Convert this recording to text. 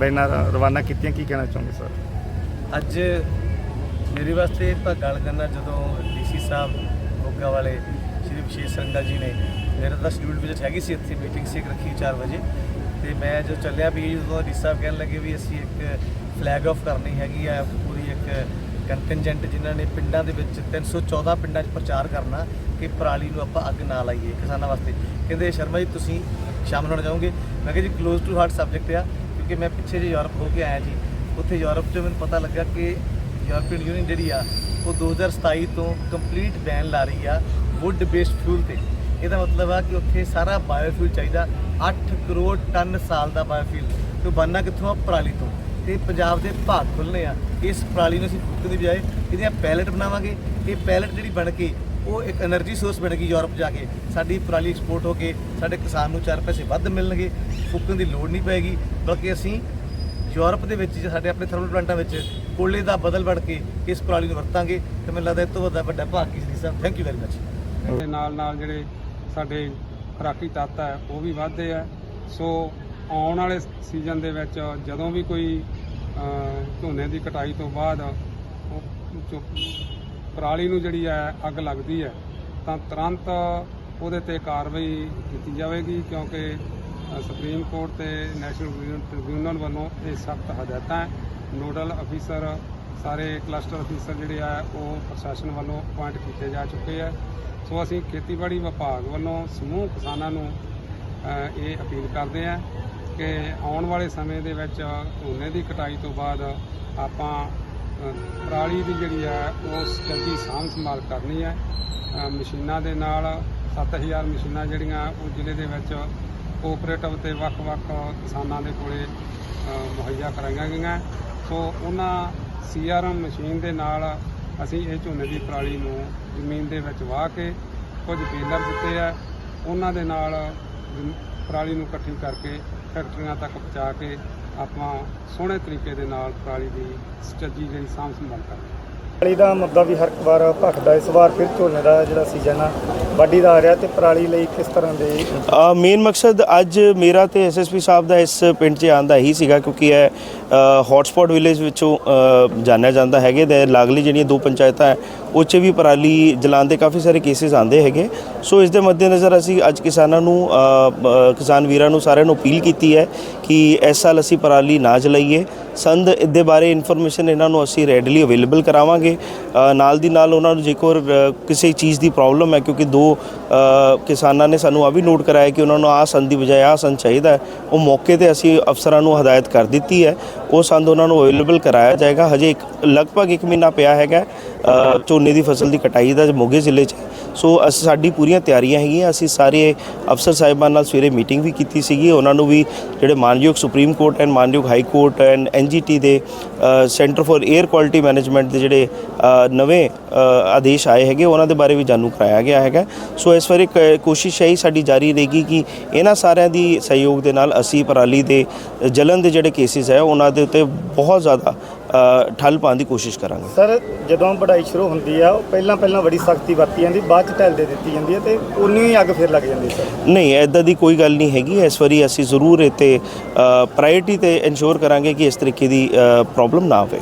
Banner ਰਵਾਨਾ ਕੀਤੀਆਂ, ਕੀ ਕਹਿਣਾ ਚਾਹੁੰਦੇ ਸਰ? ਅੱਜ ਮੇਰੇ ਵਾਸਤੇ ਤਾਂ ਗੱਲ ਕਰਨਾ ਜਦੋਂ ਡੀਸੀ ਸਾਹਿਬ ਮੋਗਾ ਵਾਲੇ ਸ਼੍ਰੀ ਵਿਸ਼ੇਸ਼ ਸੰਗਲ ਜੀ ਨੇ, ਮੇਰਾ ਤਾਂ ਸ਼ਡਿਊਲ ਵਿਜ਼ਿਟ ਹੈਗੀ ਸੀ, ਇੱਥੇ ਮੀਟਿੰਗ ਸੀ ਇੱਕ ਰੱਖੀ 4 ਵਜੇ। ਤੇ ਮੈਂ ਜੋ ਚੱਲਿਆ ਵੀ ਜਦੋਂ ਡੀ ਸਾਹਿਬ ਕਹਿਣ ਲੱਗੇ ਵੀ ਅਸੀਂ ਇੱਕ ਫਲੈਗ ਆਫ ਕਰਨੀ ਹੈਗੀ ਆ, ਪੂਰੀ ਇੱਕ ਕੰਟਿੰਜੈਂਟ ਜਿਨ੍ਹਾਂ ਨੇ ਪਿੰਡਾਂ ਦੇ ਵਿੱਚ 314 ਪਿੰਡਾਂ 'ਚ ਪ੍ਰਚਾਰ ਕਰਨਾ ਕਿ ਪਰਾਲੀ ਨੂੰ ਆਪਾਂ ਅੱਗ ਨਾ ਲਾਈਏ ਕਿਸਾਨਾਂ ਵਾਸਤੇ। ਕਹਿੰਦੇ ਸ਼ਰਮਾ ਜੀ, ਤੁਸੀਂ ਸ਼ਾਮਲ ਹੋਣਾ ਚਾਹੋਗੇ? ਮੈਂ ਕਿਹਾ ਜੀ ক্লোਜ਼ ਟੂ ਹਾਰਟ ਸਬਜੈਕਟ ਆ। ਕਿਉਂਕਿ ਮੈਂ ਪਿੱਛੇ ਜੇ ਯੂਰਪ ਹੋ ਕੇ ਆਇਆ ਜੀ। ਉੱਥੇ ਯੂਰਪ 'ਚ ਮੈਨੂੰ ਪਤਾ ਲੱਗਾ ਕਿ ਯੂਰਪੀਅਨ ਯੂਨੀਅਨ ਜਿਹੜੀ ਆ, ਉਹ 2027 ਤੋਂ ਕੰਪਲੀਟ ਬੈਨ ਲਾ ਰਹੀ ਆ ਵੁੱਡ ਬੇਸਡ ਫਿਊਲ ਤੇ। ਇਹਦਾ ਮਤਲਬ ਆ ਕਿ ਉੱਥੇ ਸਾਰਾ ਬਾਇਓਫਿਊਲ ਚਾਹੀਦਾ 8 ਕਰੋੜ ਟਨ ਸਾਲ ਦਾ ਬਾਇਓਫਿਊਲ ਤੇ ਬੰਨਾ ਕਿੱਥੋਂ ਆ? ਪਰਾਲੀ ਤੋਂ। ਤੇ ਪੰਜਾਬ ਦੇ ਭਾਗ ਖੁੱਲਨੇ ਆ। ਇਸ ਪਰਾਲੀ ਨੂੰ ਅਸੀਂ ਫੂਕਣ ਦੀ ਬਜਾਏ ਇਹਦੀਆਂ ਪੈਲਟ ਬਣਾਵਾਂਗੇ। ਇਹ ਪੈਲਟ ਜਿਹੜੀ ਬਣ ਕੇ ਉਹ ਇੱਕ એનર્ਜੀ ਸੋਰਸ ਬਣੇਗੀ ਯੂਰਪ ਜਾ ਕੇ। ਸਾਡੀ ਪਰਾਲੀ ਐਕਸਪੋਰਟ ਹੋ ਕੇ ਸਾਡੇ ਕਿਸਾਨ ਨੂੰ ਚਾਰ ਪੈਸੇ ਵੱਧ ਮਿਲਣਗੇ, ਫੂਕਣ ਦੀ ਲੋੜ ਨਹੀਂ ਪੈਗੀ ਬਲਕਿ ਅਸੀਂ ਯੂਰਪ ਦੇ ਵਿੱਚ ਸਾਡੇ ਆਪਣੇ ਥਰਮਲ ਪਲਾਂਟਾਂ ਵਿੱਚ ਕੋਲੇ ਦਾ ਬਦਲ ਬਣ ਕੇ ਇਸ ਪਰਾਲੀ ਨੂੰ ਵਰਤਾਂਗੇ ਤੇ ਮੈਨੂੰ ਲੱਗਦਾ ਇਹ ਤੋਂ ਵੱਡਾ ਵੱਡਾ ਭਾਗ ਕੀ ਸੀ ਸਾਹਿਬ ਥੈਂਕ ਯੂ ਵੈਰੀ ਮੱਚ ਤੇ ਨਾਲ ਨਾਲ ਜਿਹੜੇ ਸਾਡੇ ਖਰਾਕੀ ਤੱਤ ਹੈ, ਉਹ ਵੀ ਵਧਦੇ ਆ। ਸੋ ਆਉਣ ਵਾਲੇ ਸੀਜ਼ਨ ਦੇ ਵਿੱਚ ਜਦੋਂ ਵੀ ਕੋਈ ਝੋਨੇ ਦੀ ਕਟਾਈ ਤੋਂ ਬਾਅਦ ਪਰਾਲੀ ਨੂੰ ਜਿਹੜੀ ਹੈ ਅੱਗ ਲੱਗਦੀ ਹੈ, ਤਾਂ ਤੁਰੰਤ ਉਹਦੇ ਤੇ ਕਾਰਵਾਈ ਕੀਤੀ ਜਾਵੇਗੀ ਕਿਉਂਕਿ ਸੁਪਰੀਮ ਕੋਰਟ ਤੇ ਨੈਸ਼ਨਲ ਟ੍ਰਿਬਿਊਨਲ ਵੱਲੋਂ ਇਹ ਸਖਤ ਹਦਾਇਤਾਂ ਹੈ। ਨੋਡਲ ਅਫੀਸਰ ਸਾਰੇ ਕਲਸਟਰ ਅਫੀਸਰ ਜਿਹੜੇ ਆ, ਉਹ ਪ੍ਰਸ਼ਾਸਨ ਵੱਲੋਂ ਅਪਾਇੰਟ ਕੀਤੇ ਜਾ ਚੁੱਕੇ ਆ। ਸੋ ਅਸੀਂ ਖੇਤੀਬਾੜੀ ਵਿਭਾਗ ਵੱਲੋਂ ਸਮੂਹ ਕਿਸਾਨਾਂ ਨੂੰ ਇਹ ਅਪੀਲ ਕਰਦੇ ਆ ਕਿ ਆਉਣ ਵਾਲੇ ਸਮੇਂ ਦੇ ਵਿੱਚ ਝੋਨੇ ਦੀ ਕਟਾਈ ਤੋਂ ਬਾਅਦ ਆਪਾਂ ਪਰਾਲੀ ਦੀ ਜਿਹੜੀ ਹੈ, ਉਸ ਜਲਦੀ ਸਾਂਭ ਸੰਭਾਲ ਕਰਨੀ ਹੈ। ਮਸ਼ੀਨਾਂ ਦੇ ਨਾਲ 7000 ਮਸ਼ੀਨਾਂ ਜਿਹੜੀਆਂ, ਉਹ ਜ਼ਿਲ੍ਹੇ ਦੇ ਵਿੱਚ ਕੋਆਪਰੇਟਿਵ ਤੇ ਵੱਖ-ਵੱਖ ਕਿਸਾਨਾਂ ਦੇ ਕੋਲੇ ਮੁਹੱਈਆ ਕਰਾਈਆਂ ਗਈਆਂ। ਸੋ ਉਹਨਾਂ ਸੀਆਰਐਮ ਮਸ਼ੀਨ ਦੇ ਨਾਲ ਅਸੀਂ ਇਹ ਝੋਨੇ ਦੀ ਪਰਾਲੀ ਨੂੰ ਜ਼ਮੀਨ ਦੇ ਵਿੱਚ ਵਾਹ ਕੇ ਕੁਝ ਬੇਲਰ ਦਿੱਤੇ ਆ। ਉਹਨਾਂ ਦੇ ਨਾਲ ਪਰਾਲੀ ਨੂੰ ਇਕੱਠੀ ਕਰਕੇ ਫੈਕਟਰੀਆਂ ਤੱਕ ਪਹੁੰਚਾ ਕੇ ਆਪਾਂ ਸੋਹਣੇ ਤਰੀਕੇ ਦੇ ਨਾਲ ਪਰਾਲੀ ਦੀ ਸਟੱਡੀ ਜਿਹੜੀ ਸਾਂਭ ਸੰਭਾਲ ਕਰਦੇ ਪਰਾਲੀ ਦਾ ਮੁੱਦਾ ਵੀ ਹਰ ਵਾਰ ਭਖਦਾ ਇਸ ਵਾਰ ਫਿਰ ਝੋਨੇ ਦਾ ਜਿਹੜਾ ਸੀਜ਼ਨ ਆ ਵਾਢੀ ਦਾ ਆ ਰਿਹਾ ਤੇ ਪਰਾਲੀ ਲਈ ਕਿਸ ਤਰ੍ਹਾਂ ਦੇ ਮੇਨ ਮਕਸਦ ਅੱਜ ਮੇਰਾ ਤੇ ਐਸਐਸਪੀ ਸਾਹਿਬ ਦਾ ਇਸ ਪਿੰਡ 'ਚ ਆਉਣ ਦਾ ਇਹੀ ਸੀਗਾ ਕਿਉਂਕਿ ਇਹ ਹੌਟਸਪੌਟ ਵਿਲੇਜ ਵਿੱਚੋਂ ਜਾਣਿਆ ਜਾਂਦਾ ਹੈਗੇ ਤੇ ਲਾਗਲੀ ਜਿਹੜੀਆਂ ਦੋ ਪੰਚਾਇਤਾਂ ਹੈ ਉਹ 'ਚ ਵੀ ਪਰਾਲੀ ਜਲਾਉਣ ਦੇ ਕਾਫੀ ਸਾਰੇ ਕੇਸਿਸ ਆਉਂਦੇ ਹੈਗੇ। ਸੋ ਇਸ ਦੇ ਮੱਦੇਨਜ਼ਰ ਅਸੀਂ ਅੱਜ ਕਿਸਾਨਾਂ ਨੂੰ ਕਿਸਾਨ ਵੀਰਾਂ ਨੂੰ ਸਾਰਿਆਂ ਨੂੰ ਅਪੀਲ ਕੀਤੀ ਹੈ ਕਿ ਇਸ ਸਾਲ ਅਸੀਂ ਪਰਾਲੀ ਨਾ ਜਲਾਈਏ। ਸੰਦ ਦੇ ਬਾਰੇ ਇਨਫੋਰਮੇਸ਼ਨ ਇਹਨਾਂ ਨੂੰ ਅਸੀਂ ਰੈਡਲੀ ਅਵੇਲੇਬਲ ਕਰਾਵਾਂਗੇ। ਨਾਲ ਦੀ ਨਾਲ ਉਹਨਾਂ ਨੂੰ ਜੇਕਰ ਕਿਸੇ ਚੀਜ਼ ਦੀ ਪ੍ਰੋਬਲਮ ਹੈ, ਕਿਉਂਕਿ ਦੋ ਕਿਸਾਨਾਂ ਨੇ ਸਾਨੂੰ ਆ ਵੀ ਨੋਟ ਕਰਾਇਆ ਕਿ ਉਹਨਾਂ ਨੂੰ ਆਹ ਸੰਦ ਦੀ ਬਜਾਏ ਆਹ ਸੰਦ ਚਾਹੀਦਾ ਉਹ ਮੌਕੇ ਤੇ ਅਸੀਂ ਅਫਸਰਾਂ ਨੂੰ ਹਦਾਇਤ ਕਰ ਦਿੱਤੀ ਹੈ। ਉਹ ਸੰਦ ਉਹਨਾਂ ਨੂੰ ਅਵੇਲੇਬਲ ਕਰਾਇਆ ਜਾਏਗਾ। ਹਜੇ ਇੱਕ, ਲਗਭਗ 1 ਮਹੀਨਾ ਪਿਆ ਹੈਗਾ। ਝੋਨੇ ਦੀ ਫਸਲ ਦੀ ਕਟਾਈ ਦਾ ਮੋਗੇ ਜ਼ਿਲ੍ਹੇ 'ਚ। ਸੋ ਅਸੀਂ ਸਾਡੀ ਪੂਰੀਆਂ ਤਿਆਰੀਆਂ ਹੈਗੀਆਂ। ਅਸੀਂ ਸਾਰੇ ਅਫਸਰ ਸਾਹਿਬਾਨ ਨਾਲ ਸਵੇਰੇ ਮੀਟਿੰਗ ਵੀ ਕੀਤੀ ਸੀਗੀ। ਉਹਨਾਂ ਨੂੰ ਵੀ ਜਿਹੜੇ ਮਾਨਯੋਗ ਸੁਪਰੀਮ ਕੋਰਟ ਐਂਡ ਮਾਨਯੋਗ ਹਾਈ ਕੋਰਟ ਐਂਡ ਐਨਜੀਟੀ ਦੇ centre for air quality management ਦੇ ਜਿਹੜੇ ਨਵੇਂ ਆਦੇਸ਼ ਆਏ ਹੈਗੇ, ਉਹਨਾਂ ਦੇ ਬਾਰੇ ਵੀ ਜਾਣੂ ਕਰਾਇਆ ਗਿਆ ਹੈਗਾ। ਸੋ ਇਸ ਵਾਰੀ ਕ- ਕੋਸ਼ਿਸ਼ ਹੈ ਸਾਡੀ ਜਾਰੀ ਰਹੇਗੀ ਕਿ ਇਹਨਾਂ ਸਾਰਿਆਂ ਦੀ ਸਹਿਯੋਗ ਦੇ ਨਾਲ ਅਸੀਂ ਪਰਾਲੀ ਦੇ ਜਲਨ ਦੇ ਜਿਹੜੇ ਕੇਸਿਸ ਹੈ, ਉਹਨਾਂ ਦੇ ਉੱਤੇ ਬਹੁਤ ਜ਼ਿਆਦਾ ਠੱਲ ਪਾਉਣ ਦੀ ਕੋਸ਼ਿਸ਼ ਕਰਾਂਗੇ। ਸਰ ਜਦੋਂ ਵਢਾਈ ਸ਼ੁਰੂ ਹੁੰਦੀ ਆ ਉਹ ਪਹਿਲਾਂ ਪਹਿਲਾਂ ਬੜੀ ਸਖਤੀ ਵਰਤੀ ਜਾਂਦੀ ਬਾਅਦ ਚ ਢਿੱਲ ਦੇ ਦਿੱਤੀ ਜਾਂਦੀ ਹੈ ਤੇ ਉਨੀ ਹੀ ਅੱਗ ਫਿਰ ਲੱਗ ਜਾਂਦੀ ਸਰ। ਨਹੀਂ ਐਦਾਂ ਦੀ ਕੋਈ ਗੱਲ ਨਹੀਂ ਹੈਗੀ। ਇਸ ਵਾਰੀ ਅਸੀਂ ਜ਼ਰੂਰ ਇੱਥੇ ਪ੍ਰਾਇੋਰਟੀ ਤੇ ਇਨਸ਼ੋਰ ਕਰਾਂਗੇ ਕਿ ਇਸ ਤਰੀਕੇ ਦੀ ਪ੍ਰੋਬਲਮ ਨਾ ਆਵੇ।